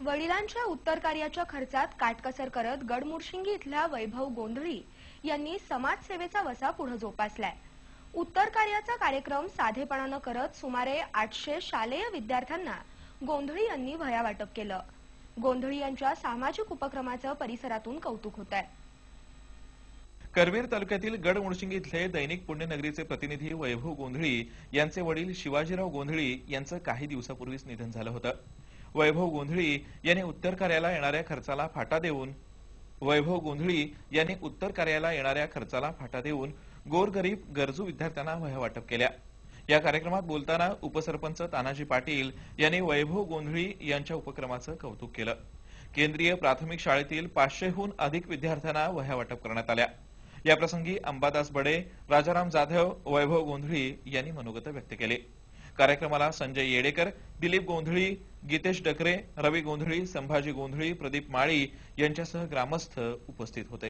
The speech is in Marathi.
वडिलांच्या उत्तर कार्याच्या खर्चात काटकसर करत गडमुर्शिंगी इथल्या वैभव गोंधळी यांनी समाजसेवेचा वसा पुढे जोपासलाय. उत्तर कार्याचा कार्यक्रम साधेपणानं करत सुमारे आठशे शालेय विद्यार्थ्यांना गोंधळी यांनी वह्या वाटप केलं. गोंधळी यांच्या सामाजिक उपक्रमाचं परिसरातून कौतुक होत आहे करवीर तालुक्यातील गडमुळशिंगी इथले दैनिक पुण्यनगरीचे प्रतिनिधी वैभव गोंधळी यांचे वडील शिवाजीराव गोंधळी यांचं काही दिवसापूर्वीच निधन झालं होतं. वैभव गोंधळी यांनी उत्तर कार्याला येणाऱ्या खर्चाला फाटा देऊन वैभव गोंधळी यांनी उत्तर कार्याला येणाऱ्या खर्चाला फाटा देऊन गोरगरीब गरजू विद्यार्थ्यांना वह्या वाटप केल्या. या कार्यक्रमात बोलताना उपसरपंच तानाजी पाटील यांनी वैभव गोंधळी यांच्या उपक्रमाचं कौतुक केलं. केंद्रीय प्राथमिक शाळेतील पाचशेहून अधिक विद्यार्थ्यांना वह्या वाटप करण्यात आल्या. याप्रसंगी अंबादास बडे राजाराम जाधव वैभव गोंधळी यांनी मनोगत व्यक्त केले. कार्यक्रमाला संजय येडेकर दिलीप गोंधळी गीतेश डकरे रवी गोंधळी संभाजी गोंधळी प्रदीप माळी यांच्यासह ग्रामस्थ उपस्थित होते.